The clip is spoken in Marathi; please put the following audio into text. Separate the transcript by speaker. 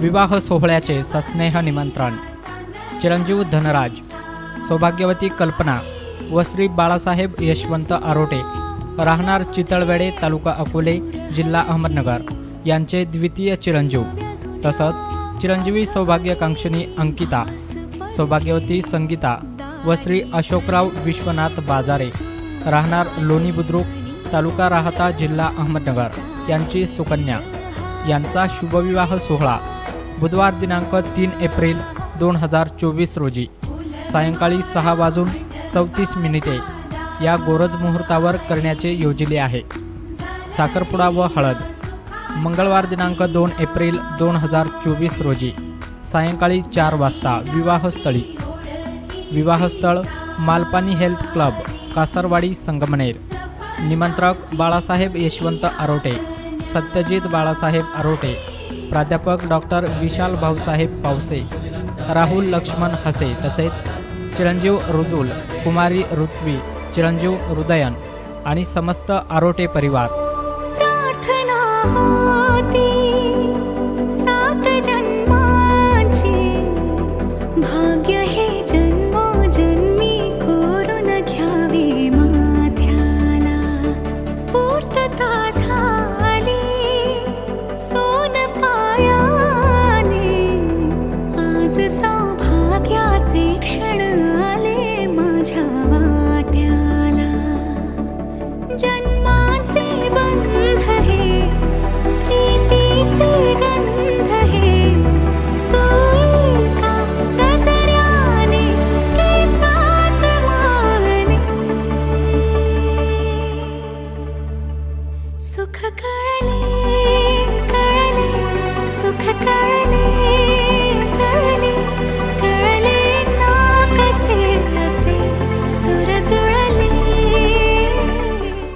Speaker 1: विवाह सोहळ्याचे सस्नेह निमंत्रण. चिरंजीव धनराज सौभाग्यवती कल्पना व श्री बाळासाहेब यशवंत आरोटे राहणार चितळवेडे तालुका अकोले जिल्हा अहमदनगर. यांचे द्वितीय चिरंजीव. तसंच चिरंजीवी सौभाग्यकांक्षिणी अंकिता सौभाग्यवती संगीता व श्री अशोकराव विश्वनाथ बाजारे राहणार लोणी बुद्रुक तालुका राहता जिल्हा अहमदनगर. यांची सुकन्या. यांचा शुभविवाह सोहळा बुधवार दिनांक तीन एप्रिल दोन हजार चोवीस रोजी. सायंकाळी सहा वाजून चौतीस मिनिटे या गोरज मुहूर्तावर करण्याचे योजिले आहे. साखरपुडा व हळद. मंगळवार दिनांक दोन एप्रिल दोन हजार चोवीस रोजी. सायंकाळी चार वाजता विवाहस्थळी. विवाहस्थळ मालपानी हेल्थ क्लब कासरवाडी संगमनेर. निमंत्रक बाळासाहेब यशवंत आरोटे सत्यजित बाळासाहेब आरोटे प्राध्यापक डॉक्टर विशाल भाऊसाहेब पावसे राहुल लक्ष्मण हसे तसेच चिरंजीव रुदुल कुमारी ऋत्वी चिरंजीव हृदयन आणि समस्त आरोटे परिवार.
Speaker 2: प्रार्थना सात जन्माची. भाग्य हे सौभाग्याचे क्षण आले माझ्या वाट्याला. जन्माचे बंध हे प्रीतीचे गंध हे. क्षणे सुखका